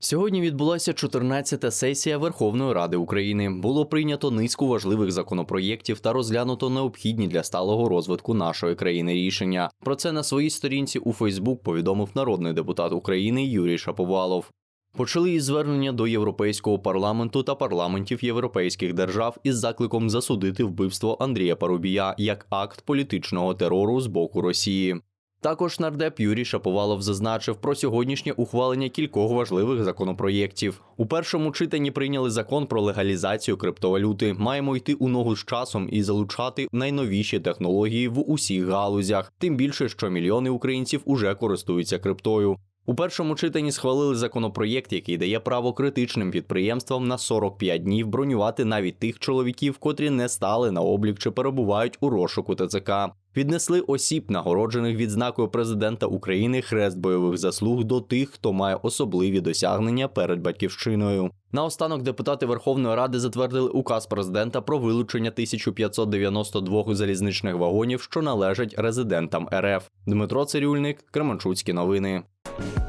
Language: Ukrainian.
Сьогодні відбулася 14-та сесія Верховної Ради України. Було прийнято низку важливих законопроєктів та розглянуто необхідні для сталого розвитку нашої країни рішення. Про це на своїй сторінці у Фейсбук повідомив народний депутат України Юрій Шаповалов. Почали із звернення до Європейського парламенту та парламентів європейських держав із закликом засудити вбивство Андрія Парубія як акт політичного терору з боку Росії. Також нардеп Юрій Шаповалов зазначив про сьогоднішнє ухвалення кількох важливих законопроєктів. У першому читанні прийняли закон про легалізацію криптовалюти. Маємо йти у ногу з часом і залучати найновіші технології в усіх галузях. Тим більше, що мільйони українців уже користуються криптою. У першому читанні схвалили законопроєкт, який дає право критичним підприємствам на 45 днів бронювати навіть тих чоловіків, котрі не стали на облік чи перебувають у розшуку ТЦК. Віднесли осіб, нагороджених відзнакою президента України хрест бойових заслуг до тих, хто має особливі досягнення перед батьківщиною. Наостанок депутати Верховної Ради затвердили указ президента про вилучення 1592 залізничних вагонів, що належать резидентам РФ. Дмитро Цирюльник, Кременчуцькі новини. Thank you.